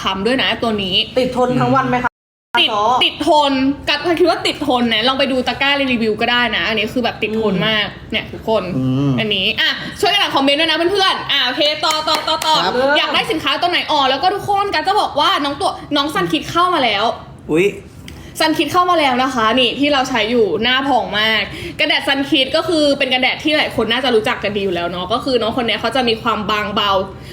คำด้วยนะตัวนี้ ติดทนทั้งวันไหมคะติดซอติดทนกัดคิดว่าติดทนนะลองไปดูตะกร้ารีวิวก็ได้นะ อันนี้คือแบบติดทนอืมมากเนี่ยทุกคนอืมอันนี้อะช่วยกันอ่านคอมเมนต์ด้วยนะเพื่อนๆอะโอเคต่อต่อต่อต่อครับอยากได้สินค้าตัวไหนอ๋อแล้วก็ทุกคนกันจะบอกว่าน้องตัวน้องซันคิดเข้ามาแล้วอุ้ย ซันคิดเข้ามาแล้วนะคะ นี่ที่เราใช้อยู่หน้าผ่องมาก กระแดดซันคิดก็คือเป็นกระแดดที่หลายคนน่าจะรู้จักกันดีอยู่แล้วเนาะก็คือน้องคนเนี้ยเขาจะมีความบางเบา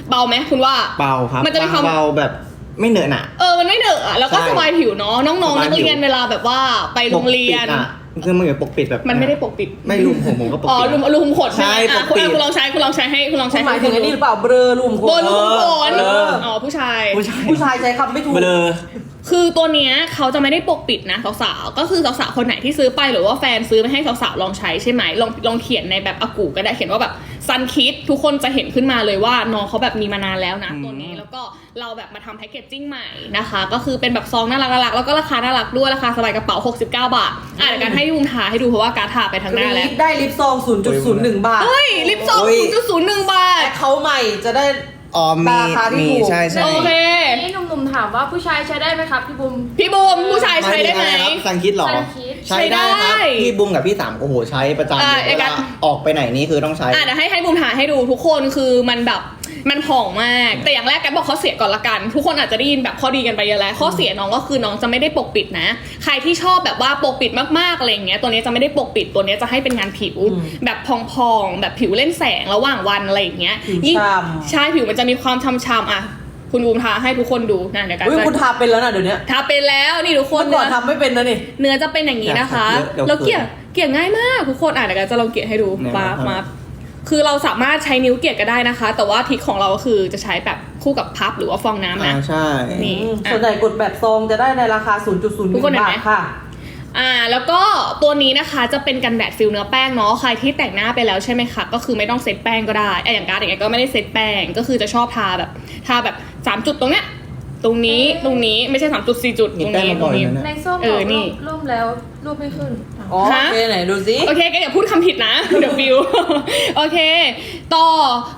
เบาไหมคุณว่าเบาครับมันจะมีความเบาแบบไม่เหนอะหนะเออมันไม่เหนอะอะแล้วก็ใช่สบายผิวเนาะน้องๆสบายนักเรียนผิวเวลาแบบว่าไปโรงเรียนปกปิดอะคือมันเหมือนปกปิดแบบมันไม่ได้ปกปิด ไม่ลุมผมผมก็ปกอ๋อปิดลุมลุมขนใช่ไหมใช่อะปกปิดคุณคุณลองใช้คุณลองใช้ให้คุณลองคุใช้ณหมายถึงอันนี้หรือเปล่าเบลอลุ่มคโบนลุมขนเอออ๋อผู้ชายผู้ชายผู้ชายใช้คำไม่ถูกเบลอ คือตัวเนี้ยเขาจะไม่ได้ปกปิดนะสาวๆก็คือสาวๆคนไหนที่ซื้อไปหรือว่าแฟนซื้อไปให้สาวๆลองใช้ใช่ไหมลองลองเขียนในแบบอากูก็ได้เขียนว่าแบบซันคิดทุกคนจะเห็นขึ้นมาเลยว่าน้องเขาแบบมีมานานแล้วนะอืมตัวนี้แล้วก็เราแบบมาทำแพคเกจจิ้งใหม่นะคะ ก็คือเป็นแบบซองน่ารักน่ารักแล้วก็ราคาน่ารักด้วยราคาสบายกระเป๋า 69 บาทอะเดี๋ยวกันให้ยุงทาให้ดูเพราะว่าการทาไปทางหน้าแล้วได้ลิปซอง 0.01 บาทเฮ้ยลิปซองโอ้ย0.01 บาทแต่เขาใหม่จะได้ อ๋อมีราคาที่มีถูก ใช่ใช่โอเค นี่หนุ่มๆถามว่าผู้ชายใช้ได้ไหมครับพี่บุมพี่บูมผู้ชายใช้ได้ไหมายถึงอะรครับซันคิดเหรอซันคิด ใช้ได้ครับใช้ได้พี่บุ้มกับพี่สามโอ้โหใช้ประจำอ่าเลยเอกเวลัลากษณ์ออกไปไหนนี่คือต้องใช้อะเดี๋ยวให้ให้บูมถ่ายให้ดูทุกคนคือมันแบบมันผ่องมาก แต่อย่างแรกกันบอกข้อเสียก่อนละกัน ทุกคนอาจจะได้ยินแบบข้อดีกันไปเยอะแล้ว ข้อเสียน้องก็คือน้องจะไม่ได้ปกปิดนะ ใครที่ชอบแบบว่าปกปิดมากๆอะไรอย่างเงี้ย ตัวนี้จะไม่ได้ปกปิด ตัวนี้จะให้เป็นงานผิวอืมแบบพองๆ แบบผิวเล่นแสงระหว่างวันอะไรอย่างเงี้ยผิวยิ่งฉ่ำใช่ผิวมันจะมีความช้ำๆอะ คุณบูมทาให้ทุกคนดูนะเดี๋ยวกันอุ้ยจะคุณทาเป็นแล้วนะเดี๋ยวนี้ทาเป็นแล้วนี่ทุกคนเมื่อก่อนเนื้อทำไม่เป็นนะนี่เนื้อจะเป็นอย่างนี้นะคะเดี๋ยวแล้วเดี๋เกลี่ยยวเกลี่ยง่ายมากทุกคนอะเดี๋ยวกันจะลองเกลี่ยให้ดูเนี่ยมานะครับ มาคือเราสามารถใช้นิ้วเกลี่ยก็ได้นะคะ แต่ว่าทริคของเราก็คือจะใช้แบบคู่กับพับหรือว่าฟองน้ำอ่านะ ใช่ นี่ อืมอะส่วนใหญ่กดแบบซองจะได้ในราคา 0.01 ทุกคนเห็นบาไหมทค่ะ อ่าแล้วก็ตัวนี้นะคะจะเป็นกันแดดฟิลเนื้อแป้งเนาะใครที่แต่งหน้าไปแล้วใช่ไหมคะก็คือไม่ต้องเซตแป้งก็ได้อะอย่างการดอย่างเงี้ยก็ไม่ได้เซตแป้งก็คือจะชอบทาแบบทาแบบสามจุดตรงเนี้ยตรงนี้ตรงนี้ไม่ใช่สามจุดสี่จุดมีตรงแป้งนี้มาตบ่รอยงนี้นะในเนี่ยส้มเออนี่รูปแล้วรูปไม่ขึ้นอ๋อฮะโอเคไหนดูสิ โอเคก็อย่าพูดคำผิดนะ เดี๋ยวฟิว โอเค ต่อ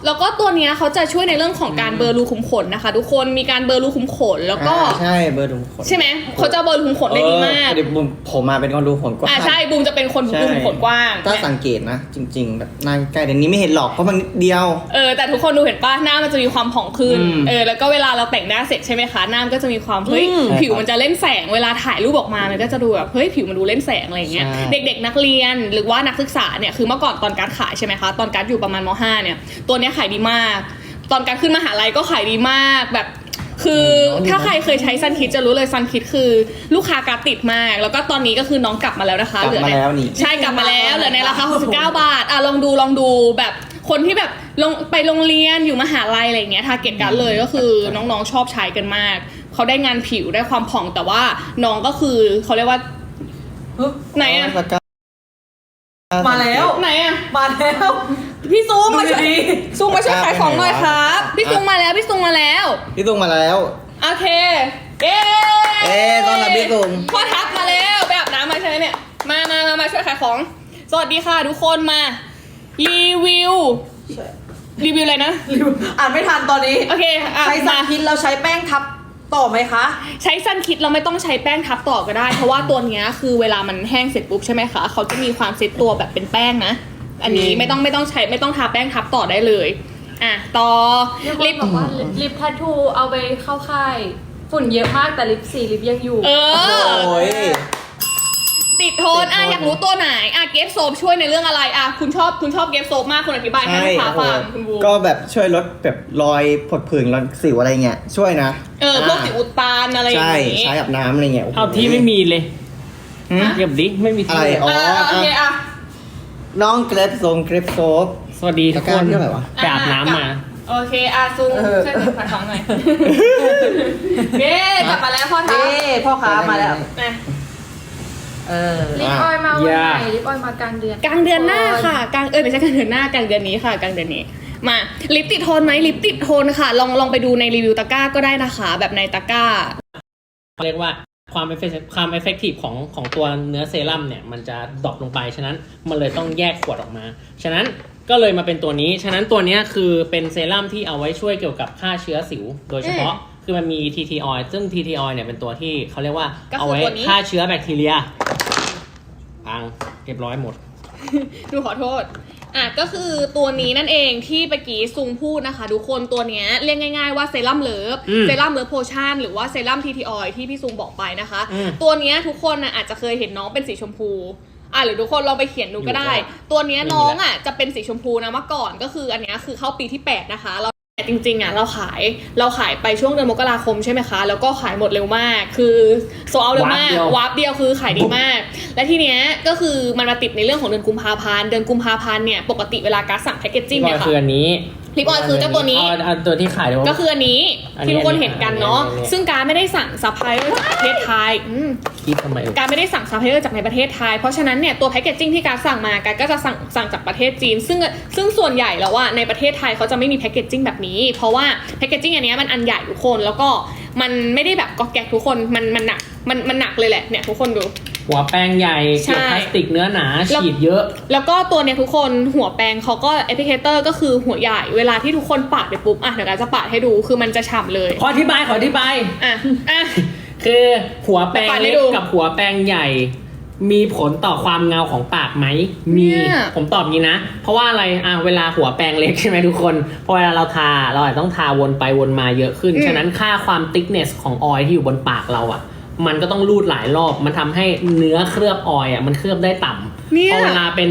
แล้วก็ตัวเนี้ยเขาจะช่วยในเรื่องของการเบลอรูขุมขนนะคะ ทุกคน มีการเบลอรูขุมขน แล้วก็ อ่าใช่เบอร์ดูขนใช่ไหม เขาจะเบลอรูขุมขนได้ดีมาก เออเดี๋ยวผมผมมาเป็นคนดูขนกว้าง อ่าใช่ บูมจะเป็นคนใช่ รูขุมขนกว้าง ถ้าสังเกตนะ จริง ๆ แบบหน้าใกล้เดี๋ยวนี้ไม่เห็นหรอกเพราะมันนิดเดียว เออ แต่ทุกคนดูเห็นป่ะ หน้ามันจะมีความผ่องขึ้น อืมเออ แล้วก็เวลาเราแต่งหน้าเสร็จใช่ไหมคะ หน้ามันก็จะมีความ เฮ้ย อืม ผิวมันจะเล่นแสง เวลาถ่ายรูปออกมา มันก็จะดูแบบ เฮ้ย ผิวมันดูเล่นแสงอะไรอย่างเงี้ยใช่ เด็กๆนักเรียนหรือว่านักศึกษาเนี่ยคือเมื่อก่อนตอนการดขายใช่ไหมคะตอนการดอยู่ประมาณม .5 เนี่ยตัวเนี้ยขายดีมาก ตอนการดขึ้นมหาลัยก็ขายดีมากแบบ คือถ้าใครเคยใช้ซันคิดจะรู้เลยซันคิดคือลูกค้าการดติดมาก แล้วก็ตอนนี้ก็คือน้องกลับมาแล้วนะคะ กลับเหลือมาในแล้วนี่ ใช่กลับมาแล้วเหลือในราคา 69 บาท อะลองดูลองดูแบบคนที่แบบลงไปโรงเรียนอยู่มหาลัยอะไรอย่างเงี้ยทาร์เก็ตการดเลยก็คือน้องๆชอบใช้กันมาก เขาได้งานผิวได้ความผ่องแต่ว่าน้องก็คือเขาเรียกว่าฮึ ไหนอะสกัดมาแล้ว ไหนอะมาแล้วพี่ซูมมาช่วยดูดีซูมมาช่วยขายของหน่อยครับ พี่ซูมมาแล้วพี่ซูมมาแล้ว พี่ตุ้งมาแล้ว โอเค เย้เอ๊ะต้อนรับพี่ตุ้งพ่อทักมาแล้วไปอาบน้ำมาใช่ไหมเนี่ย มามามามาช่วยขายของ สวัสดีค่ะทุกคนมา รีวิว รีวิวอะไรนะ อ่านไม่ทันตอนนี้ โอเคอะใช้สารมาพิษเราใช้แป้งทับ ต่อไหมคะ ใช้ซันคิดเราไม่ต้องใช้แป้งทับต่อก็ได้ เพราะว่าตัวเนี้ยคือเวลามันแห้งเสร็จปุ๊บใช่ไหมคะเขาจะมีความเซ็ตตัวแบบเป็นแป้งนะ อันนี้อืมไม่ต้องไม่ต้องใช้ไม่ต้องทาแป้งทับต่อได้เลยอะต่อเรียกลิปว่าบอกว่าลิปแทททูเอาไปเข้าค่าย ฝุ่นเยอะมากแต่ลิปสีลิปยังอยู่ เอโอ้อย ติดโทนอะติดโทนอยากรู้ตัวไหนอะเกฟโซมช่วยในเรื่องอะไรอะคุณชอบคุณชอบเกฟโซมมากคุณอธิบายให้ใช่ลูกค้าโอ้โหฟังคุณบูก็แบบช่วยลดแบบรอยผดผื่นรอยสิวอะไรเงี้ยช่วยนะเออพวกสิวอุดตันอะไรอย่างใช่งี้ใช้อาบน้ำอะไรเงี้ยโโห เอาที่ไม่มีเลยหืม เก็บดิไม่มีอะที่ไรเลยอ๋ออะโอเคอะ น้องเกรฟโซงเกรฟโซฟ สวัสดีทุกคนตะกร้าที่เท่าไหร่วะ ไปอาบน้ำมา โอเคอะซูมเออ ช่วยขายของหน่อยเย้กลับมาแล้วพ่อทักเอ้พ่อค้ามาแล้ว นะ เออ ลิปออยล์มาวันอย่าไหนลิปออยล์มากลางเดือน กลางเดือนหน้าค่ะกลางเออไม่ใช่กลางเดือนหน้ากลางเดือนนี้ค่ะกลางเดือนนี้ มาลิปติดโทนไหมลิปติดโทนค่ะ ลองลองไปดูในรีวิวตะกร้าก็ได้นะคะ แบบในตะกร้าเขาเรียกว่าความเอฟเฟกความเอฟเฟกตีฟของของตัวเนื้อเซรั่มเนี่ยมันจะดรอปลงไป ฉะนั้นมันเลยต้องแยกขวดออกมา ฉะนั้นก็เลยมาเป็นตัวนี้ ฉะนั้นตัวเนี้ยคือเป็นเซรั่มที่เอาไว้ช่วยเกี่ยวกับฆ่าเชื้อสิว โดยเฉพาะคือคือมันมี TT oil ซึ่ง TT oil เนี่ยเป็นตัวที่เขาเรียกว่าก็คือเอาไว้ตัวนี้ ฆ่าเชื้อแบคทีเรียพังเรียบร้อยหมด ดูขอโทษ อะก็คือตัวนี้นั่นเองที่เมื่อกี้ซุงพูดนะคะ ทุกคนตัวเนี้ยเรียกง่ายๆว่าเซรั่มเลิฟอืมเซรั่มเลิฟโพชั่นหรือว่าเซรั่มทีทีออยที่พี่ซุงบอกไปนะคะ อืมตัวเนี้ยทุกคนน่ะอาจจะเคยเห็นน้องเป็นสีชมพูอะหรือทุกคนลองไปเขียนดูก็ได้ อยู่ก็ตัวเนี้ยไม่มีน้องแล้วอะจะเป็นสีชมพูนะเมื่อก่อนก็คืออันเนี้ยคือเข้าปีที่8นะคะเราแต่ จริงๆอะเราขายเราขายไปช่วงเดือนมกราคมใช่ไหมคะ แล้วก็ขายหมดเร็วมาก คือโซเอาเร็วมากวาร์ปเดียววาร์ปเดียวคือขายดีมาก และทีเนี้ยก็คือมันมาติดในเรื่องของเดือนกุมภาพันธ์เดือนกุมภาพันธ์เนี่ยปกติเวลาการดสั่งแพคเกจจิ้งบอเนี่ยยคือค่ะอันนี้ ลิปออยล์คือเจ้าตัวนี้ เอาเอาตัวที่ขายเดี๋ยวก็คืออันนี้อันนี้ที่ทุกคนเห็นกันเนาะ อันนี้อันนี้ ซึ่งการดไม่ได้สั่งซัพพลายเออร์จากประเทศไทยอืมคิดทำไมเอ่ยการไม่ได้สั่งซัพพลายเออร์จากในประเทศไทย เพราะฉะนั้นเนี่ยตัวแพคเกจจิ้งที่การดสั่งมาการดก็จะสั่งสั่งจากประเทศจีน ซึ่งซึ่งส่วนใหญ่แล้วว่าในประเทศไทยเขาจะไม่มีแพคเกจจิ้งแบบนี้ เพราะว่าแพคเกจจิ้งอันเนี้ยมันอันใหญ่ทุกคน แล้วก็มันไม่ได้แบบก็แกกทุกคน มันมันหนัก มันมันหนักเลยแหละเนี่ยทุกคนดู หัวแป้งใหญ่ใช่เกี่ยวพลาสติกเนื้อหนาแล้วฉีดเยอะ แล้วก็ตัวเนี้ยทุกคนหัวแปรงเขาก็แอปพลิเคเตอร์ก็คือหัวใหญ่เวลาที่ทุกคนปาดไปปุ๊บอะเดี๋ยวการจะปาดให้ดูคือมันจะฉ่ำเลยขออธิบายขออธิบายอะอะ คือหัวแปรงปาดให้เล็กดูกับหัวแปรงใหญ่ มีผลต่อความเงาของปากไหมมีเนี่ย ผมตอบงี้นะ เพราะว่าอะไรอะเวลาหัวแปรงเล็กใช่ไหมทุกคนพอเวลาเราทาเราอาจจะต้องทาวนไปวนมาเยอะขึ้น ฉะนั้นค่าความ thickness ของออยล์ที่อยู่บนปากเราอะ มันก็ต้องรูดหลายรอบ มันทำให้เนื้อเคลือบออยล์อะมันเคลือบได้ต่ำเนี่ย พอเวลาเป็น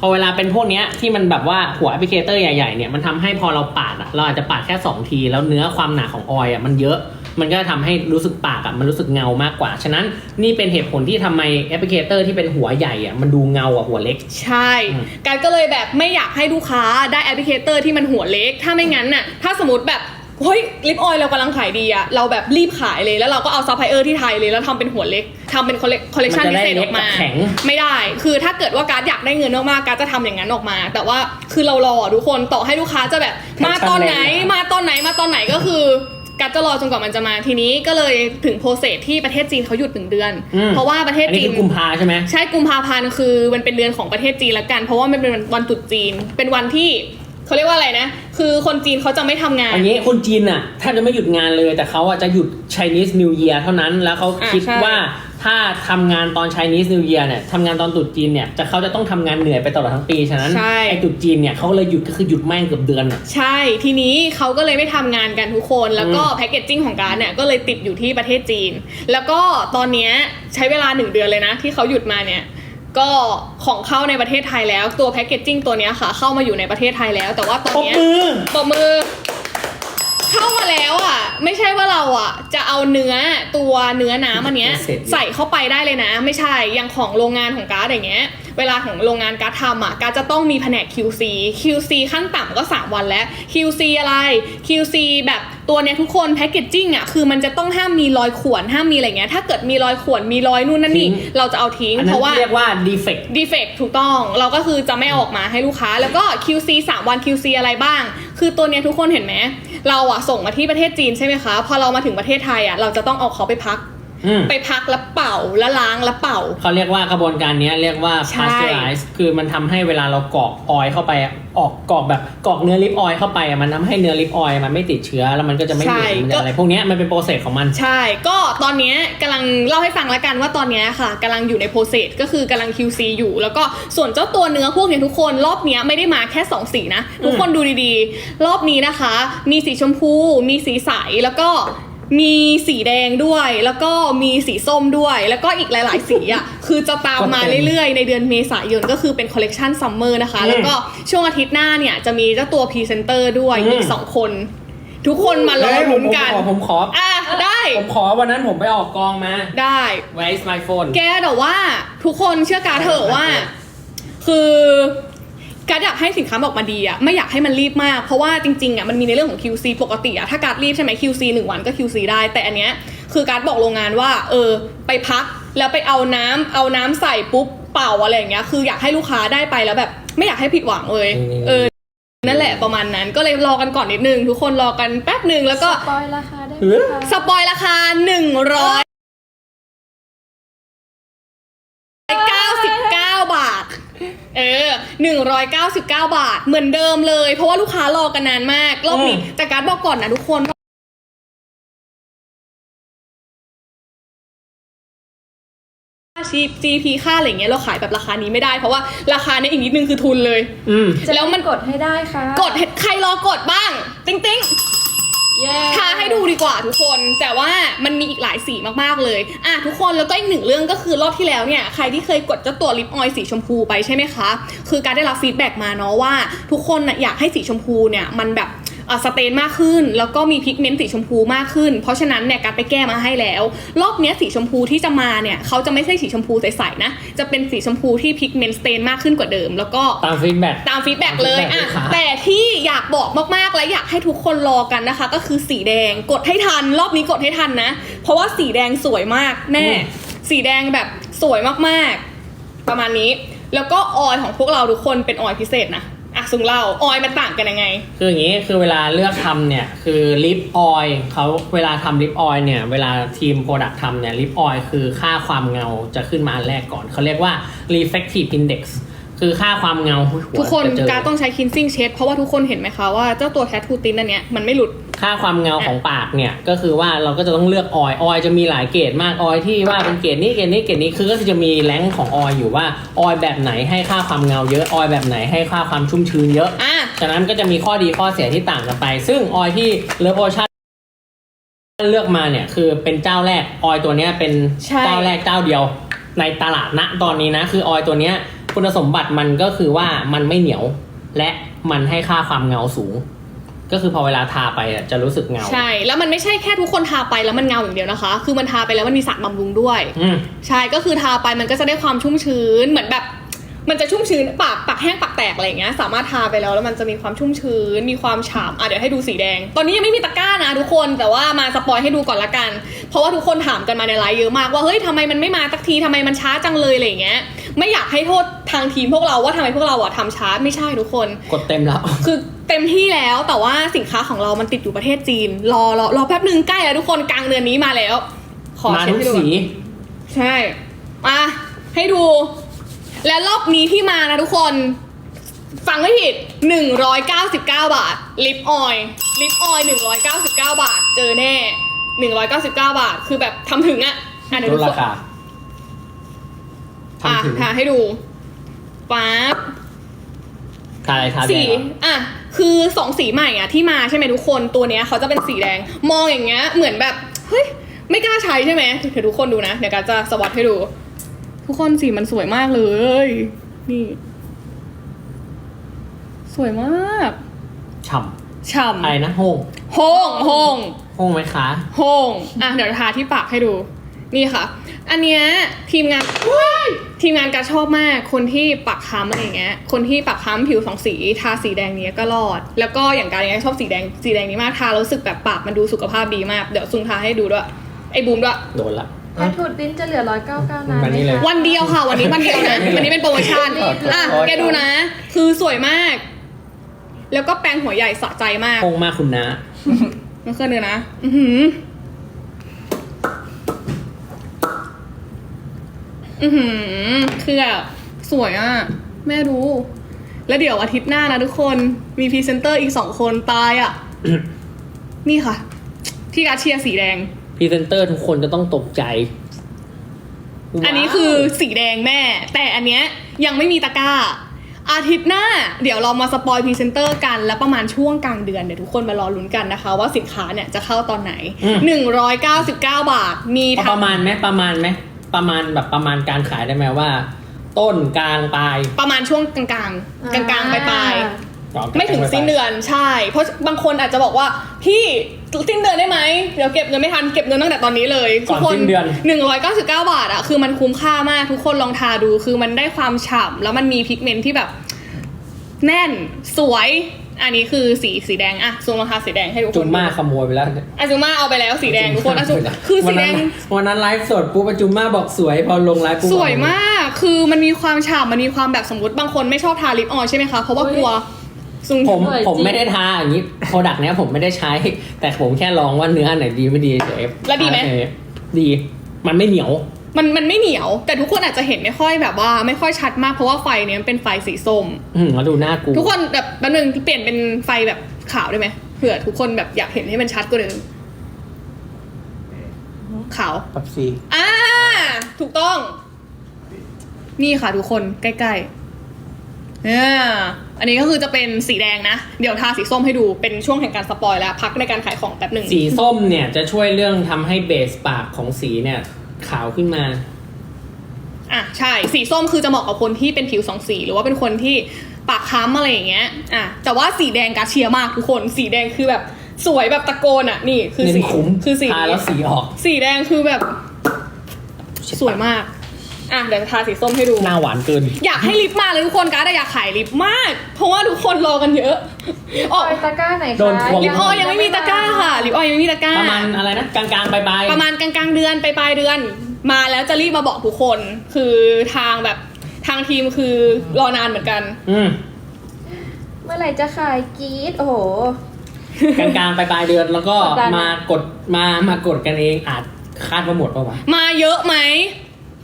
พอเวลาเป็นพวกเนี้ยที่มันแบบว่าหัวแอปพลิเคเตอร์ใหญ่ๆเนี่ยมันทำให้พอเราปาดอะเราอาจจะปาดแค่ 2 ที แล้วเนื้อความหนาของออยล์อะมันเยอะ มันก็ทำให้รู้สึกปากอะมันรู้สึกเงามากกว่า ฉะนั้นนี่เป็นเหตุผลที่ทำไมแอปพลิเคเตอร์ที่เป็นหัวใหญ่อะมันดูเงากว่าหัวเล็ก ใช่ อืม การก็เลยแบบไม่อยากให้ลูกค้าได้แอปพลิเคเตอร์ที่มันหัวเล็ก ถ้าไม่งั้นน่ะ ถ้าสมมติแบบ เฮ้ยลิปออยล์เรากำลังขายดีอะเราแบบรีบขายเลยแล้วเราก็เอาซัพพลายเออร์ที่ไทยเลยแล้วทำเป็นหัวเล็กทำเป็นคอลเลกชันมันพิจะได้เศษออกมาเล็กกับแข็งไม่ได้ คือถ้าเกิดว่าการดอยากได้เงินมากๆการดจะทำอย่างนั้นออกมา แต่ว่าคือเรารอทุกคนต่อให้ลูกค้าจะแบบมาตอนไหนมาตอนไหนมาตอนไหนก็คือการดจะรอจนกว่ามันจะมาทีนี้ก็เลยถึงโปรเซสที่ประเทศจีนเขาหยุดหนึ่งเดือนอืมเพราะว่าประเทศอันนี้จีคืนอกุมภาใช่ไหมใช่กุมภาพันธ์คือมันเป็นเดือนของประเทศจีนละกัน เพราะว่ามันเป็นวันตรุษจีน เป็นวันที่ เขาเรียกว่าอะไรนะ คือคนจีนเขาจะไม่ทำงาน อันนี้คนจีนอะแทบจะไม่หยุดงานเลย แต่เขาอะจะหยุด Chinese New Year เท่านั้นแล้วเขาอ่าคิดใช่ ว่าถ้าทำงานตอน Chinese New Year เนี่ยทำงานตอนตรุษจีนเนี่ยจะเขาจะต้องทำงานเหนื่อยไปตลอดทั้งปีฉะนั้นใช่ ไอ้ตรุษจีนเนี่ยเขาก็เลยหยุดก็คือหยุดแม่งเกือบเดือนอะใช่ ทีนี้เขาก็เลยไม่ทำงานกันทุกคน แล้วก็แพคเกจจิ้งของการดเนี่ยก็เลยติดอยู่ที่ประเทศจีน แล้วก็ตอนเนี้ยใช้เวลาหนึ่งเดือนเลยนะ ที่เขาหยุดมาเนี่ย ก็ของเข้าในประเทศไทยแล้ว ตัวแพคเกจจิ้งตัวเนี้ยค่ะ เข้ามาอยู่ในประเทศไทยแล้ว แต่ว่าตอนปรบเนี้ยมือ ปรบมือ เข้ามาแล้วอะ ไม่ใช่ว่าเราอะ จะเอาเนื้อตัวเนื้อน้ำอันเนี้ย เสร็จ ใส่เข้าไปได้เลยนะ ไม่ใช่อย่างของโรงงานของการ์ดอย่างเงี้ย เวลาของโรงงานการ์ดทำอะการ์ดจะต้องมีแผนก QC QC ขั้นต่ำก็ 3 วันแล้ว QC อะไร QC แบบตัวเนี้ยทุกคนแพคเกจจิ้งอะคือมันจะต้องห้ามมีรอยข่วนห้ามมีอะไรเงี้ยถ้าเกิดมีรอยข่วนมีรอยนู่นนั่นนี่ทิ้ง เราจะเอาทิ้งอันเพนั้นราะว่า เรียกว่า defect ดีเฟกถูกต้องเราก็คือจะไม่เอาออกมาให้ลูกค้า แล้วก็ QC 3 วัน QC อะไรบ้าง คือตัวเนี้ยทุกคนเห็นไหมเราอะส่งมาที่ประเทศจีนใช่ไหมคะ พอเรามาถึงประเทศไทยอะเราจะต้องเอาเขาไปพัก อืม ไปพักแล้วเป่าแล้วล้างแล้วเป่า เขาเรียกว่ากระบวนการเนี้ยเรียกว่า ใช่ pasteurize คือมันทำให้เวลาเรากรอกออยล์เข้าไปอะออกกรอกแบบกรอกเนื้อลิปออยล์เข้าไปอะมันทำให้เนื้อลิปออยล์มันไม่ติดเชื้อแล้วมันก็จะไม่เหม็นมันจะอะไรพวกเนี้ยมันเป็นโปรเซสของมัน ใช่ ก็ตอนเนี้ยกำลังเล่าให้ฟังแล้วกันว่าตอนเนี้ยค่ะกำลังอยู่ในโปรเซสก็คือกำลัง QC อยู่ แล้วก็ส่วนเจ้าตัวเนื้อพวกเนี้ยทุกคนรอบเนี้ยไม่ได้มาแค่2สีนะ ทุกคนดูดีๆ รอบนี้นะคะ มีสีชมพู มีสีใสแล้วก็ มีสีแดงด้วย แล้วก็มีสีส้มด้วย แล้วก็อีกหลาย ๆ สีอะ คือจะตามมาก็เต็มเรื่อย ๆ ในเดือนเมษายนก็คือเป็นคอลเลกชันซัมเมอร์นะคะ แล้วก็ช่วงอาทิตย์หน้าเนี่ย จะมีเจ้าตัวพรีเซนเตอร์ด้วยอีกสองคน ทุกคนมารอเฮ้ยผมลุ้นกันผมขอผมขออะได้ ผมขอวันนั้นผมไปออกกองมา ได้ Where is my phone แกแต่ว่าทุกคนเชื่อการเถอะว่า คือ การดอยากให้สินค้ามันออกมาดีอะไม่อยากให้มันรีบมาก เพราะว่าจริงๆอะมันมีในเรื่องของ QC ปกติอะถ้าการดรีบใช่ไหม QC หนึ่งวันก็ QC ได้ แต่อันเนี้ยคือการดบอกโรงงานว่าเออไปพักแล้วไปเอาน้ำเอาน้ำใส่ปุ๊บเป่าอะไรอย่างเงี้ยคืออยากให้ลูกค้าได้ไปแล้วแบบไม่อยากให้ผิดหวังเลยอืมเออนั่นแหละประมาณนั้นก็เลยรอกันก่อนนิดนึงทุกคนรอกันแป๊บหนึ่งแล้วก็ปอยราคาได้ไหมเฮ้ยคะสปอยราคาหนึ่งร้อยเก้าสิบเก้าบาท เออ 199 บาท เหมือนเดิมเลย เพราะว่าลูกค้ารอกันนานมาก รอบนี้ อืแต่การดบอกก่อนนะทุกคนว่า GP ค่าอะไรเงี้ยเราขายแบบราคานี้ไม่ได้ เพราะว่าราคาเนี้ยอีกนิดนึงคือทุนเลย อืม แล้วมันกดให้ได้ค่ะ กดใครรอกดบ้าง ติ๊งติ๊ง ทาให้ดูดีกว่าทุกคน แต่ว่ามันมีอีกหลายสีมากๆเลย อะทุกคนแล้วก็อีกหนึ่งเรื่องก็คือรอบที่แล้วเนี่ยใครที่เคยกดเจ้าตัวลิปออยล์สีชมพูไปใช่ไหมคะ คือการได้รับฟีดแบ็กมาเนาะว่า ทุกคนน่ะอยากให้สีชมพูเนี่ยมันแบบอะสเตนมากขึ้น แล้วก็มีพิกเมนต์สีชมพูมากขึ้น เพราะฉะนั้นเนี่ยการไปแก้มาให้แล้ว รอบเนี้ยสีชมพูที่จะมาเนี่ยเขาจะไม่ใช่สีชมพูใสๆนะ จะเป็นสีชมพูที่พิกเมนต์สเตนมากขึ้นกว่าเดิม แล้วก็ตามฟีดแบ็กตามฟีดแบ็กตามเลย feedback อะลูกค้าแต่ที่ อยากบอกมากๆ และอยากให้ทุกคนรอกันนะคะ ก็คือสีแดงกดให้ทัน รอบนี้กดให้ทันนะ เพราะว่าสีแดงสวยมากแม่ สีแดงแบบสวยมากๆ ประมาณนี้ แล้วก็ออยของพวกเราทุกคนเป็นออยพิเศษนะอะซุงเล่าออยมันต่างกันยังไง คืออย่างนี้คือเวลาเลือกทำเนี่ยคือลิปออยเขาเวลาทำลิปออยเนี่ยเวลาทีมโปรดักทำเนี่ยลิปออยคือค่าความเงาจะขึ้นมาอันแรกก่อนเขาเรียกว่า reflective index คือค่าความเงาหัวทุกคนจะเจอการต้องใช้คินซิ่งเชดเพราะว่าทุกคนเห็นไหมคะว่าเจ้าตัวแททูตินอันเนี้ยมันไม่หลุด ค่าความเงาของปากเนี่ย ก็คือว่าเราก็จะต้องเลือกออยออยจะมีหลายเกรดมากออยที่ว่าเป็นเกรดนี้เกรดนี้เกรดนี้คือก็จะมีแรงค์ของออยอยู่ว่าออยแบบไหนให้ค่าความเงาเยอะออยแบบไหนให้ค่าความชุ่มชื้นเยอะอะฉะนั้นก็จะมีข้อดีข้อเสียที่ต่างกันไป ซึ่งออยที่เลิฟโอชั่นเลือกมาเนี่ยคือเป็นเจ้าแรกออยตัวเนี้ยเป็นใช่เจ้าแรกเจ้าเดียว ในตลาดณตอนนี้นะ คือออยตัวเนี้ย คุณสมบัติมันก็คือว่ามันไม่เหนียว และมันให้ค่าความเงาสูง ก็คือพอเวลาทาไปอะจะรู้สึกเงา ใช่ แล้วมันไม่ใช่แค่ทุกคนทาไปแล้วมันเงาอย่างเดียวนะคะ คือมันทาไปแล้วมันมีสารบำรุงด้วย อืม ใช่ ก็คือทาไปมันก็จะได้ความชุ่มชื้น เหมือนแบบ มันจะชุ่มชื้นปากปากแห้งปากแตกอะไรอย่างเงี้ยสามารถทาไปแล้วแล้วมันจะมีความชุ่มชื้น มีความฉ่ำอะเดี๋ยวให้ดูสีแดง ตอนนี้ยังไม่มีตะกร้านะทุกคนแต่ว่ามาสปอยให้ดูก่อนละกัน เพราะว่าทุกคนถามกันมาในไลฟ์เยอะมากว่าเฮ้ยทำไมมันไม่มาสักทีทำไมมันช้าจังเลยอะไรอย่างเงี้ยไม่อยากให้โทษทางทีมพวกเราว่าทำไมพวกเราอะทำช้าไม่ใช่ทุกคน กดเต็มแล้ว คือเต็มที่แล้วแต่ว่าสินค้าของเรามันติดอยู่ประเทศจีน รอรอรอแป๊บหนึ่งใกล้แล้วทุกคนกลางเดือนนี้มาแล้ว ขอมาเช็คทุกให้ดูสีก่อนใช่มาให้ดู และรอบนี้ที่มานะทุกคน ฟังไม่ผิด 199 บาท ลิปออยล์ลิปออยล์199 บาท เจอแน่ 199 บาท คือแบบทำถึงอะอะเดี๋ยวลทุดกครานคาอะทำถึงทาให้ดูปั๊บ ทาอะไรทาแดสีงเหรอ อะ คือสองสีใหม่อะที่มาใช่ไหมทุกคน ตัวเนี้ยเขาจะเป็นสีแดง มองอย่างเงี้ย เหมือนแบบ เฮ้ย ไม่กล้าใช้ใช่ไหมเดี๋ยวทุกคนดูนะ เดี๋ยวการจะสวัสดให้ดู ทุกคนสีมันสวยมากเลย นี่ สวยมาก ฉ่ฉ่ำอะไรนะโฮงำโฮงโฮงโฮงไหมคะ โฮงอะเดี๋ยวทาที่ปากให้ดู นี่ค่ะ อันเนี้ยทีมงานทีมงานการชอบมาก คนที่ปักค้ำอะไรอย่างเงี้ย คนที่ปักค้ำผิวสองสี ทาสีแดงเนี้ยก็รอด แล้วก็อย่างการเนี้ยชอบสีแดงสีแดงนี้มากทาแล้วรู้สึกแบบปากมันดูสุขภาพดีมาก เดี๋ยวซุงทาให้ดูด้วยไอ้บูมด้วยโดนละ แพททูดดิ้นจะเหลือร้อยเก้าเก้านานวันนี้ไหมเลยคะวันเดียวค่ะ วันนี้วันเดียวนะ วันนี้เป็นโปรโมชั่น อะ แกดูนะ คือสวยมาก แล้วก็แปรงหัวใหญ่สะใจมากโฮงมากคุณนะ มันเคลื่อนเลยนะ อือหือ อือหือคือแบบสวยอะ แม่ดู แล้วเดี๋ยวอาทิตย์หน้านะทุกคน มีพรีเซนเตอร์อีกสองคนตายอะ นี่ค่ะ ที่การดเชียร์สีแดง พรีเซนเตอร์ทุกคนจะต้องตกใจ อันนี้คือสีแดงแม่ แต่อันเนี้ยยังไม่มีตะกร้า อาทิตย์หน้า เดี๋ยวเรามาสปอยพรีเซนเตอร์กัน แล้วประมาณช่วงกลางเดือนเดี๋ยวทุกคนมารอลุ้นกันนะคะ ว่าสินค้าเนี่ยจะเข้าตอนไหน199 บาท มีเอาทั้ปงระมาณไหมประมาณไหมประมาณแบบประมาณการขายได้ไหมว่า ต้นกลางปลายประมาณช่วงกลางๆ กลางๆปลายอ๋อๆไม่ถึงสิ้นเดือนใช่ เพราะบางคนอาจจะบอกว่า พี่ สิ้นเดือนได้ไหมเดี๋ยวเก็บเงินไม่ทันเก็บเงินตั้งแต่ตอนนี้เลยก่อนสิ้นเดือน หนึ่งร้อยเก้าสิบเก้าบาทอะคือมันคุ้มค่ามากทุกคนลองทาดู คือมันได้ความฉ่ำแล้วมันมีพิกเมนต์ที่แบบ แน่นสวย อันนี้คือสีสีแดงอะซูมลองทาสีแดงให้ทุกคนจุมม่าขโมยไปแล้วอะจูมาเอาไปแล้วสีแดงทุกคนอะจูคือสีแดง วันนั้นวันนั้นไลฟ์สดปุ๊บอาจุมม่าบอกสวยพอลงไลฟ์ปุ๊บสวยมาก คือมันมีความฉ่ำมันมีความแบบสมมติบางคนไม่ชอบทาลิปออยล์ใช่ไหมคะ เพราะว่ากลัว ซุงผมผมไม่ได้ทาอย่างนี้โปรดักต์เนี้ยผมไม่ได้ใช้ แต่ผมแค่ลองว่าเนื้ออันไหนดีไม่ดีเฉยแล้วดีไหมเฉยดี มันไม่เหนียว มันมันไม่เหนียว แต่ทุกคนอาจจะเห็นไม่ค่อยแบบว่า ไม่ค่อยชัดมากเพราะว่าไฟเนี้ยมันเป็นไฟสีส้ม อืมแล้วดูหน้ากูทุกคนแบบแป๊บนึงเปลี่ยนเป็นไฟแบบขาวได้ไหมเผื่อทุกคนแบบอยากเห็นให้มันชัดกว่าเดิมขาวปรับสีอ่าถูกต้อง นี่ค่ะทุกคนใกล้ๆเนี่ย อันนี้ก็คือจะเป็นสีแดงนะ เดี๋ยวทาสีส้มให้ดูเป็นช่วงแห่งการสปอยแล้วพักในการขายของแป๊บหนึ่งสีส้มเนี่ยจะช่วยเรื่องทำให้เบสปากของสีเนี่ยขาวขึ้นมา อะใช่สีส้มคือจะเหมาะกับคนที่เป็นผิวสองสี หรือว่าเป็นคนที่ปากค้ำอะไรอย่างเงี้ยอะแต่ว่าสีแดงกาเชียร์มากทุกคนสีแดงคือแบบสวยแบบตะโกนอะนี่คือเน้สีนคุ้มคือสีทาแล้วสีออก สีแดงคือแบบ สวยมาก อะเดี๋ยวทาสีส้มให้ดู หน้าหวานเกิน อยากให้ลิปมาเลยทุกคนการ์ดอยากขายลิปมาก เพราะว่าทุกคนรอกันเยอะออ๋ออยตะกร้าไหนคะโดนทวง ลิปออยยังไม่มีตะกร้าค่ะลิปออยยังไม่มีตะกร้า ประมาณอะไรนะกลางๆปลายๆ ประมาณกลางๆเดือนไปปลายเดือน มาแล้วจะรีบมาบอกทุกคน คือทางแบบทางทีมคือรอนานเหมือนกัน อืมเมื่อไหร่จะขายกรีดโอ้โห กลางๆปลายๆเดือนแล้วก็กดดัน มากดมามากดกันเองอาจคาดว่าหมดปะวะมาเยอะไหม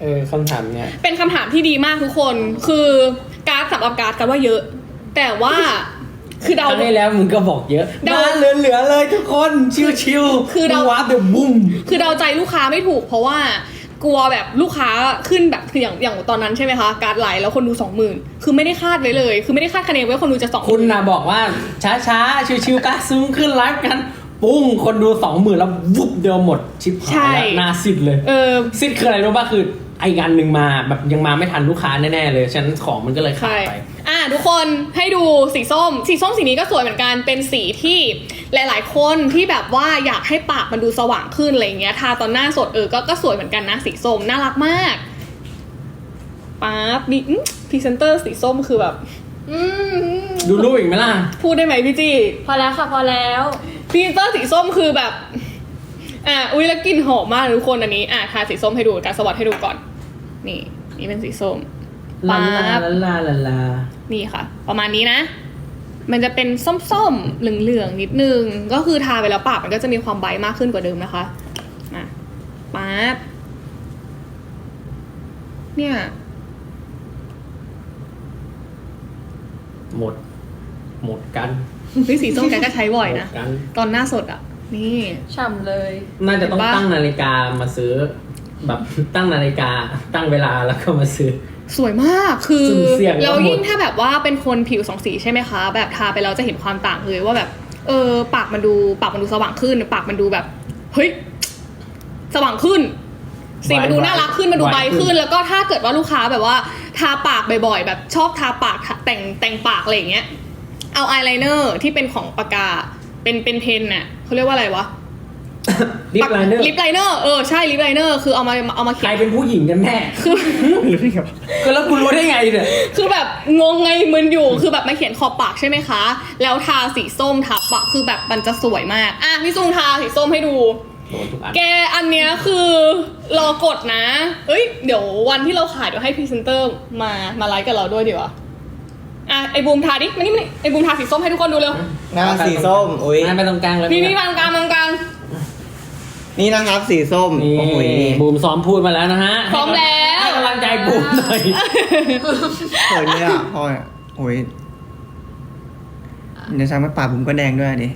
เออคำถามเนี่ยเป็นคำถามที่ดีมากทุกคน คือการ์ดสำหรับการ์ดกันว่าเยอะ แต่ว่าคือคเดารั้งที่แล้วมึงก็บอกเยอะเดา มาเหลือๆเลยทุกคนชิวๆคือเราวาร์ปเดอะบุ้ม คือเดาใจลูกค้าไม่ถูกเพราะว่า กลัวแบบลูกค้าขึ้นแบบคืออย่างอย่างตอนนั้นใช่ไหมคะการ์ดไหลแล้วคนดูสองหมื่นคือไม่ได้คาดไว้เลย คือไม่ได้คาดคะเนไว้ว่าคนดูจะสอง คุณนะบอกว่าช้าๆ ชิวๆกักซุ้มขึ้นไลฟ์กัน ปุ้ง คนดูสองหมื่นแล้ววุบเดียวหมด ชิปหายแล้วหน้าซิดเลย เออซิดคืออะไรรู้ป่ะคือไอ้งานหนึ่งมาแบบยังมาไม่ทันลูกค้าแน่ๆเลยฉะนั้นของมันก็เลยขาใช่ดไป อะทุกคนให้ดูสีส้ม สีส้มสีนี้ก็สวยเหมือนกันเป็นสีที่หลาย ๆ คนที่แบบว่าอยากให้ปากมันดูสว่างขึ้นอะไรอย่างเงี้ยทาตอนหน้าสดเออก็ก็สวยเหมือนกันนะสีส้มน่ารักมากป๊าบมีพรีเซนเตอร์สีส้มคือแบบอืมดูรูปอีกไหมล่ะ พูดได้ไหมพี่จีพอแล้วค่ะพอแล้วพรีเซนเตอร์สีส้มคือแบบ อะอุ้ยแล้วกลิ่นหอมมากเลยทุกคนอันนี้ อะทาสีส้มให้ดูการสวัสดให้ดูก่อน นี่ นี่เป็นสีส้มลาป๊าลาบลาลาลานี่ค่ะ ประมาณนี้นะ มันจะเป็นส้มๆเหลืองๆนิดนึง ก็คือทาไปแล้วปากมันก็จะมีความไบท์มากขึ้นกว่าเดิมนะคะมาป๊าบเนี่ย หมด หมดกันวิสีส้มแกก็ใช้บ่อยนะ หมดกัน ตอนหน้าสดอะ นี่ ฉ่ำเลย น่าจะต้องเห็นปะตั้งนาฬิกามาซื้อ แบบตั้งนาฬิกาตั้งเวลาแล้วก็มาซื้อ สวยมากคือสุ่มเสี่ยงแล้วก็หมดยิ่งถ้าแบบว่าเป็นคนผิวสองสีใช่ไหมคะ แบบทาไปแล้วจะเห็นความต่างเลยว่าแบบ เออ ปากมันดูปากมันดูสว่างขึ้น ปากมันดูแบบเฮ้ยสว่างขึ้นสีมันดูน่ารักขึ้นมันดูใบขึ้น แล้วก็ถ้าเกิดว่าลูกค้าแบบว่าทาปากบ่อยๆ แบบชอบทาปากทาแต่งแต่งปากอะไรอย่างเงี้ยเอาอายไลเนอร์ที่เป็นของปากกาเป็นเป็นเพนน่ะเขาเรียกว่าอะไรวะ ลิปไลเนอร์ลิปไลเนอร์เออใช่ลิปไลเนอร์คือเอามาเอามาใคเขีรยนเป็นผู้หญิงกันแน่คือหรือครับก็แล้วคุณรู้ได้ไงเนี่ย คือแบบงงไงมึนอยู่คือแบบมาเขียนขอบปากใช่ไหมคะ แล้วทาสีส้มทับปากคือแบบมันจะสวยมากอะพี่ซุงทาสีส้มให้ดู โดนทุกอันแกอันเนี้ยคือรอกดนะ เอ้ย เดี๋ยววันที่เราขายเดี๋ยวให้พรีเซนเตอร์มามาไลฟ์กับเราด้วยดีกว่าอะไอ้บูมทาดิมานี่มานี่ไอ้บูมทาสีส้มให้ทุกคนดูเร็ว หน้าสีส้ม อุ้ย หน้าไปตรงกลางเลยนี่นี่มาตรงกลางมาตรงกลาง นี่นะครับสีส้มนี่โอ้โหบูมซ้อมพูดมาแล้วนะฮะซ้อมแล้วให้กำลังใจบูมหน่อยสวยเนี่ยอะพ่ออะโอ้ยเดี๋ยวช้างมาปากผมก็แดงด้วยดิ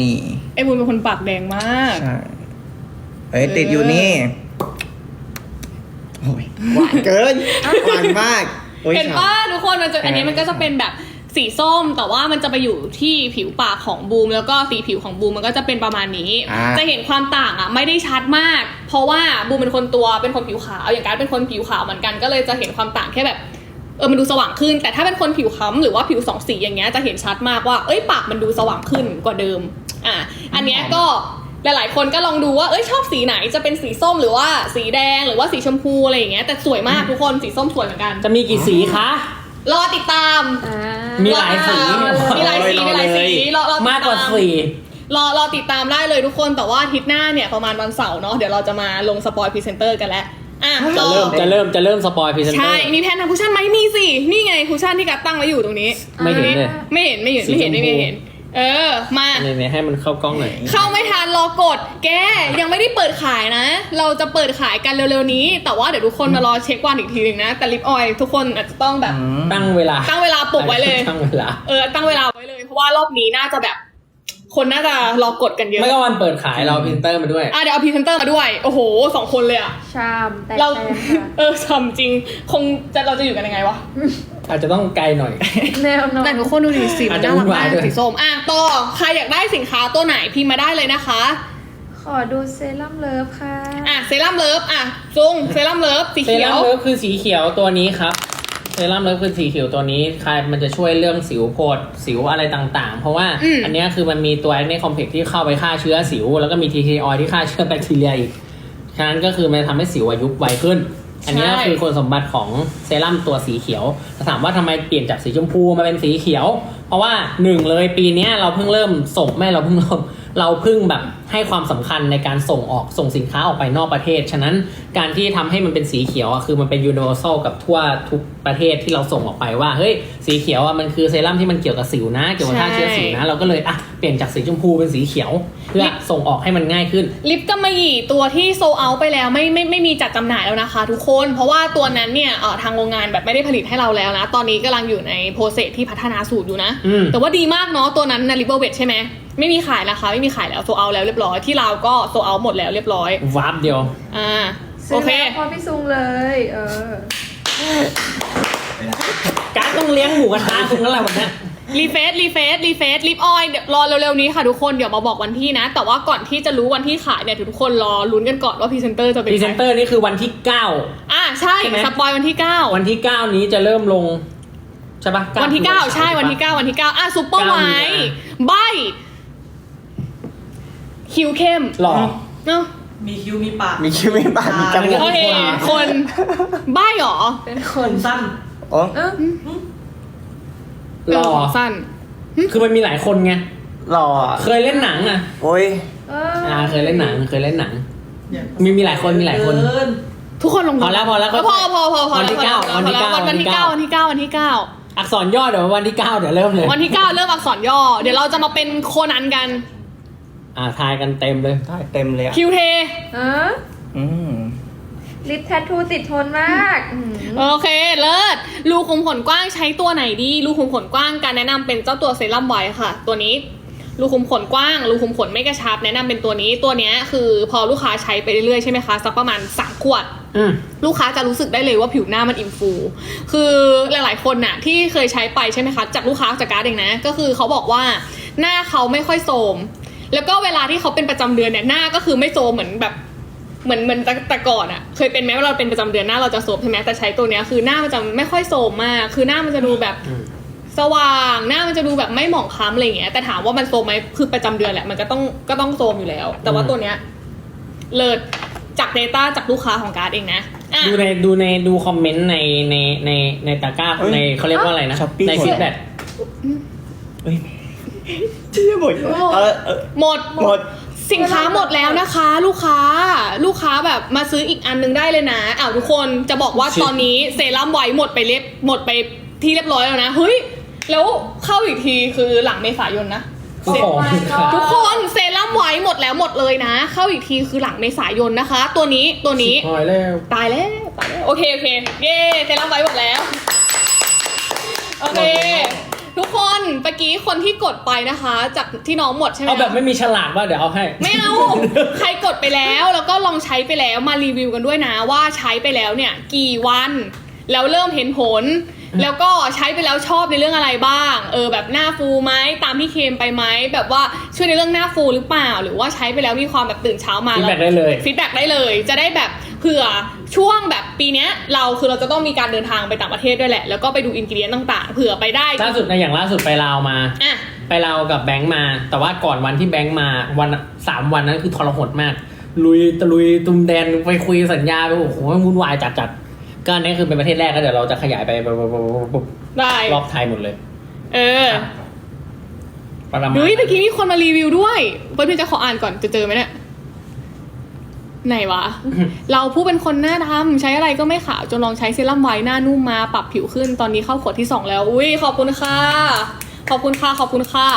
นี่ ไอ้บูมเป็นคนปากแดงมาก ใช่ เอ้ยติดอยู่นี่ โอ้ยหวานเกิน หวานมากโอ้ยเห็นฉ่ำป่ะทุกคนมันจะอันนี้มันก็จะเป็นแบบ สีส้มแต่ว่ามันจะไปอยู่ที่ผิวปากของบูม แล้วก็สีผิวของบูมมันก็จะเป็นประมาณนี้ อ่า จะเห็นความต่างอะไม่ได้ชัดมาก เพราะว่าบูมเป็นคนตัวเป็นคนผิวขาวอย่างการดเป็นคนผิวขาวเหมือนกันก็เลยจะเห็นความต่างแค่แบบเออมันดูสว่างขึ้น แต่ถ้าเป็นคนผิวค้ำหรือว่าผิวสองสีอย่างเงี้ยจะเห็นชัดมากว่าเอ้ยปากมันดูสว่างขึ้นกว่าเดิมอะอันเนี้ยก็หลายๆ คนก็ลองดูว่าเอ้ยชอบสีไหนจะเป็นสีส้มหรือว่าสีแดงหรือว่าสีชมพูอะไรอย่างเงี้ยแต่สวยมากทุกคนสีส้มสวยเหมือนกัน จะมีกี่สีคะ รอติดตามอ่า มีหลายสีมีหลายสีมีหลายสีรอรอติดต มากกว่าสีรอรอติดตามได้เลยทุกคนแต่ว่าอาทิตย์หน้าเนี่ยประมาณวันเสาร์เนาะเดี๋ยวเราจะมาลงสปอยพรีเซนเตอร์กันแล้วอะจะเริ่มจะเริ่มจะเริ่มสปอยพรีเซนเตอใช่ร์ มีแพนทำคุชชั่นไหมมีสินี่ไงคุชชั่นที่กัดตั้งไว้อยู่ตรงนี้ไม่เห็นเลย ไม่เห็นไม่เห็นไม่เห็นสีชมพูไม่เห็น เออ มาเนี่ยให้มันเข้ากล้องหน่อยเข้าไม่ทันรอกด แกยังไม่ได้เปิดขายนะ เราจะเปิดขายกันเร็วๆนี้ แต่ว่าเดี๋ยวทุกคนมารอเช็ควันอีกทีหนึ่งนะ แต่ลิปออยล์ทุกคนอาจจะต้องแบบ ตั้งเวลาตั้งเวลาปลุกไว้เลย ตั้งเวลา เออ ตั้งเวลาไว้เลย เพราะว่ารอบนี้น่าจะแบบ คนน่าจะรอกดกันเยอะ ไม่ก็วันเปิดขายเราพิมพ์เตอร์มาด้วย อะเดี๋ยวเอาพรีเซนเตอร์มาด้วย โอ้โหสองคนเลยอะชามแต่เรา แต่ค่ะ เออทำจริง คงจะเราจะอยู่กันยังไงวะ อาจจะต้องไกลหน่อย แนวโน้มแต่ทุกคนดูดิสีมันอาจจะน่ารักวุ่นวามายกด้วย สีส้มอะต่อใครอยากได้สินค้าตัวไหนพิมพ์มาได้เลยนะคะขอดูเซรั่มเลิฟค่ะ อะเซรั่มเลิฟอะจุงเซรั่มเลิฟสีเซเขียรั่มว เลิฟคือสีเขียวตัวนี้ครับ เซรั่มเลิฟคือสีเขียวตัวนี้ใครมันจะช่วยเรื่องสิวโพดสิวอะไรต่างๆ เพราะว่าอืมอันเนี้ยคือมันมีตัวในคอมเพล็กที่เข้าไปฆ่าเชื้อสิว แล้วก็มี TK oil ที่ฆ่าเชื้อแบคทีเรียอีก ฉะนั้นก็คือมันทำให้สิวอายุไวขึ้น อันนี้ยคือคุณสมบัติของเซรั่มตัวสีเขียวถามว่าทำไมเปลี่ยนจากสีชมพูมาเป็นสีเขียว เพราะว่าหนึ่งเลยปีเนี้ยเราเพิ่งเริ่มส่งแม่เราเพิ่งเริ่ม เราเพิ่งแบบให้ความสำคัญในการส่งออกส่งสินค้าออกไปนอกประเทศ ฉะนั้นการที่ทำให้มันเป็นสีเขียวอะคือมันเป็น universal กับทั่วทุกประเทศที่เราส่งออกไปว่าเฮ้ยสีเขียวอะมันคือเซรั่มที่มันเกี่ยวกับสิวนะ เกี่ยวกับฆ่าเชื้อสิวนะเราก็เลยอะเปลี่ยนจากสีชมพูเป็นสีเขียว เพื่อส่งออกให้มันง่ายขึ้น ลิปกำมะหยี่ตัวที่โซเอาไปแล้วไม่ไม่ไม่มีจัดจำหน่ายแล้วนะคะ ทุกคน เพราะว่าตัวนั้นเนี่ยเอ่อทางโรงงานแบบไม่ได้ผลิตให้เราแล้วนะ ตอนนี้กำลังอยู่ในโปรเซสที่พัฒนาสูตรอยู่นะอืมแต่ว่าดีมากเนาะตัวนั้นนะลิปเบอร์เวทใช่ไหมไม่มีขายนะคะ ไม่มีขายแล้วโซเอาแล้วเรียบร้อยที่เราวก็โซเอาหมดแล้วเรียบร้อยวาร์ปเดียว อ่าซื้โออเค แล้วพอพี่ซุงเลย เออ การดต้องเลี้ยงหมูกระทะคุณนั่นแหละวันเนี้ย รีเฟซรีเฟซรีเฟซลิปออยเดี๋ยวรอเร็วๆนี้ค่ะทุกคนเดี๋ยวมาบอกวันที่นะ แต่ว่าก่อนที่จะรู้วันที่ขายเนี่ยทุกคนรอลุ้นกันก่อนว่าพรีเซนเตอร์จะเป็นพรีใคเซรนเตอร์นี่คือวันที่อ่าใช่ใช่ไหม สปอยวันที่9 9วันที่ 9 นี้จะเริ่มลง ใช่ปะวันที่ 9 ใช่วันที่ 9 วันที่ 9 อะซูเปอร์เก้าไวมีนาท์ใบ คิวเข้มหล่อเนาะมีคิ้วมีปาก มีคิ้วมีปากมีจมูกโอเค คนใบเหรอ เป็นคขนสั้นโอ้เออหล่อเของสั้น คือมันมีหลายคนไงหล่อเคยเล่นหนังอะโอ้ยเออ่าเคยเล่นหนัง เคยเล่นหนังเนี่ยมีมีหลายคนมีหลายคนเกินทุกคนลงพอแล้วพอแล้วพอพอพอพอพอวันที่พอเก้าพอวันที่เก้าวันวันที่วันที่เก้าเก้าวันที่เก้าวันที่เก้าอักษรย่อเดี๋ยววันที่9เดี๋ยวเริ่มเลย วันที่เก้าเริ่มอักษรย่อ เดี๋ยวเราจะมาเป็นโคนันกัน อ่าทายกันเต็มเลยได้เต็มเลยอะคิวเทเอออืมลิปแทททูติดทนมากอืมโอเค เลิศรูขุมขนกว้างใช้ตัวไหนดีรูขุมขนกว้างการแนะนำเป็นเจ้าตัวเซรั่มไวท์ค่ะ ตัวนี้รูขุมขนกว้างรูขุมขนไม่กระชับ แนะนำเป็นตัวนี้ตัวเนี้ยคือพอลูกค้าใช้ไปเรื่อยๆใช่ไหมคะสักประมาณ3ขวด อืม ลูกค้าจะรู้สึกได้เลยว่าผิวหน้ามันอิ่มฟู คือหลายๆคนน่ะที่เคยใช้ไปใช่ไหมคะ จากลูกค้าจากการ์ดเองนะ ก็คือเขาบอกว่าหน้าเขาไม่ค่อยโทรม แล้วก็เวลาที่เขาเป็นประจำเดือนเนี่ยหน้าก็คือไม่โทรมเหมือนแบบเหมือนเหมือนแต่แต่ก่อนอะเคยเป็นไหมว่าเราเป็นประจำเดือนหน้าเราจะโทรมใช่ไหมแต่ใช้ตัวเนี้ยคือหน้ามันจะไม่ค่อยโทรมมาก คือหน้ามันจะดูแบบอืมสว่างหน้ามันจะดูแบบไม่หมองคล้ำอะไรอย่างเงี้ย แต่ถามว่ามันโทรมไหมคือประจำเดือนแหละมันก็ต้องก็ต้องโทรมอยู่แล้ว แต่ว่าตัวเนี้ยเลิศจาก Data จากลูกค้าของการ์ดเองนะอะ ดูในดูในดูคอมเมนต์ในในในในตะกร้าเฮ้ยในเขาเรียกว่าอะไรนะ Shopee ในหมดฟีดแบ็กเฮ้ย ที่หมดเออเออ หมดหมด สินค้าหมดแล้วนะคะ ลูกค้าลูกค้าแบบมาซื้ออีกอันนึงได้เลยนะอ้าวทุกคนจะบอกว่าชิปตอนนี้เซรั่มไวท์หมดไปเรียบหมดไปที่เรียบร้อยแล้วนะเฮ้ยแล้วเข้าอีกทีคือหลังเมษายนนะคือของ Oh my god ทุกคนเซรั่มไวท์หมดแล้วหมดเลยนะ เข้าอีกทีคือหลังเมษายนนะคะ ตัวนี้ตัวนี้หอยแล้ว ตายแล้วตายแล้วโอเคโอเคเย้เซรั่มไว้หมดแล้ว โอเค ทุกคนเมื่อกี้คนที่กดไปนะคะ จากที่น้องหมดใช่ไหมเอาแบบไม่มีฉลากว่าเดี๋ยวเอาให้ ไม่เอา ใครกดไปแล้วแล้วก็ลองใช้ไปแล้วมารีวิวกันด้วยนะว่าใช้ไปแล้วเนี่ย กี่วัน แล้วเริ่มเห็นผล แล้วก็ใช้ไปแล้วชอบในเรื่องอะไรบ้าง เออแบบหน้าฟูไหมตามที่เคมไปไหมแบบว่าช่วยในเรื่องหน้าฟูหรือเปล่า หรือว่าใช้ไปแล้วมีความแบบตื่นเช้ามาฟีดแล้วแบ็กได้เลยฟีดแบ็กได้เลย จะได้แบบเผื่อ ช่วงแบบปีเนี้ยเราคือเราจะต้องมีการเดินทางไปต่างประเทศด้วยแหละ แล้วก็ไปดูอินกิเดียนต่างๆเผื่อไปได้ล่าสุดในะอย่างล่าสุดไปลาวมา อะ ไปลาวกับแบงค์มา แต่ว่าก่อนวันที่แบงค์มาวันสามวันนั้นคือทรหดมาก ลุยตะลุยตุมแดนไปคุยสัญญาไปโอ้โหวุ่นวายจัดจัดๆก็อันนี้คือเป็นประเทศแรกก็เดี๋ยวเราจะขยายไปปุ๊บปุ๊บปุ๊บปุ๊บได้ รอบไทยหมดเลยเออประมาณเฮ้ยเมื่อกี้มีคนมารีวิวด้วยเพื่อนๆจะขออ่านก่อนจะเจอไหมเนี่ย ไหนวะ เราผู้เป็นคนหน้าดำใช้อะไรก็ไม่ขาวจนลองใช้เซรั่มไว้หน้านุ่มมาปรับผิวขึ้นตอนนี้เข้าขวดที่สองแล้ว อุ้ยขอบคุณค่ะ ขอบคุณค่ะ ขอบคุณค่ะ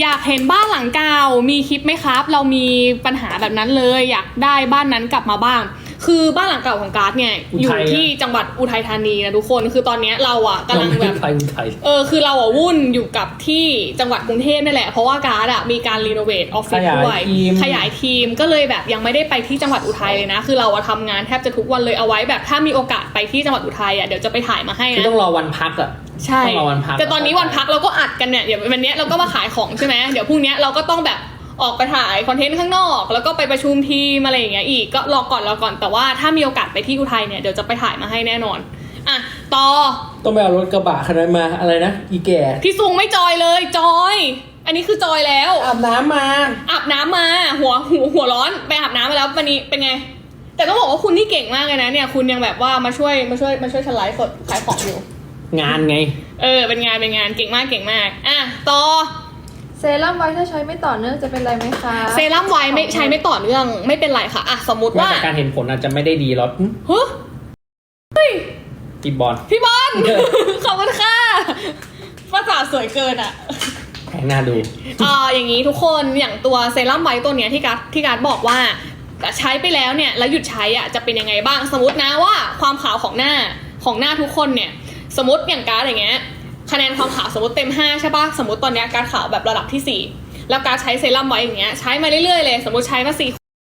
อยากเห็นบ้านหลังเก่ามีคลิปไหมครับ เรามีปัญหาแบบนั้นเลย อยากได้บ้านนั้นกลับมาบ้าง คือบ้านหลังเก่าของการ์ดเนี่ยอุอยู่ทัยอะที่จังหวัดอุทัยธานีนะทุกคน คือตอนเนี้ยเราอะกำลังแบบไทยไทย เออคือเราอะวุ่นอยู่กับที่จังหวัดกรุงเทพนี่แหละ เพราะว่าการ์ดอะมีการรีโนเวทออฟฟิศขยายด้วยทีม ขยายทีมก็เลยแบบยังไม่ได้ไปที่จังหวัดอุทัยเลยนะ คือเราอะทำงานแทบจะทุกวันเลยเอาไว้แบบถ้ามีโอกาสไปที่จังหวัดอุทัยอะเดี๋ยวจะไปถ่ายมาให้คือนะ ต้องรอวันพักอะใช่ ต้องรอวันพักแต่ตอนนี้วันพักเราก็อัดกันเนี่ยเดี๋ยววันเนี้ยเราก็มาขายของใช่ไหมเดี๋ยวพรุ่งเนี้ยเราก็ต้องแบบ ออกไปถ่ายคอนเทนต์ข้างนอก แล้วก็ไปประชุมทีมอะไรอย่างเงี้ยอีกก็รอก่อนรอก่อนแต่ว่าถ้ามีโอกาสไปที่อุทัยเนี่ยเดี๋ยวจะไปถ่ายมาให้แน่นอนอะต่อต้องไปเอารถกระบะคันนั้นมาอะไรนะอีแก่พี่ซุงไม่จอยเลยจอย อันนี้คือจอยแล้วอาบน้ำมาอาบน้ำมาหัวหัวหัวร้อนไปอาบน้ำมาแล้ววันนี้เป็นไง แต่ต้องบอกว่าคุณนี่เก่งมากเลยนะเนี่ยคุณยังแบบว่ามาช่วยมาช่วยมาช่วยฉันไลฟ์สดขายของอยู่ งานไง เออเป็นงานเป็นงานเก่งมากเก่งมาก อะต่อ เซรั่มไว้ถ้าใช้ไม่ต่อเนื่องจะเป็นไรไหมคะ เซรั่มไว้ไม่ใช้ไม่ต่อเนื่องไม่เป็นไรค่ะอะสมมุติว่าว่าแต่การเห็นผลอาจจะไม่ได้ดีหรอกหึเฮ้ยอีบอล พี่บอล ขอบคุณค่ะภาษาสวยเกินอะแพงน่าดูอ่าอย่างนี้ทุกคนอย่างตัวเซรั่มไวท์ตัวเนี้ยที่การดที่การดบอกว่าใช้ไปแล้วเนี่ยแล้วหยุดใช้อะจะเป็นยังไงบ้างสมมตินะว่าความขาวของหน้าของหน้าทุกคนเนี่ย สมมติอย่างการดอย่างเงี้ย คะแนนความขาวสมมติเต็ม 5 ใช่ปะสมมติตอนเนี้ยการขาวแบบระดับที่ 4 แล้วการใช้เซรั่มไว้อย่างเงี้ยใช้มาเรื่อยๆเลย สมมติใช้มาสี่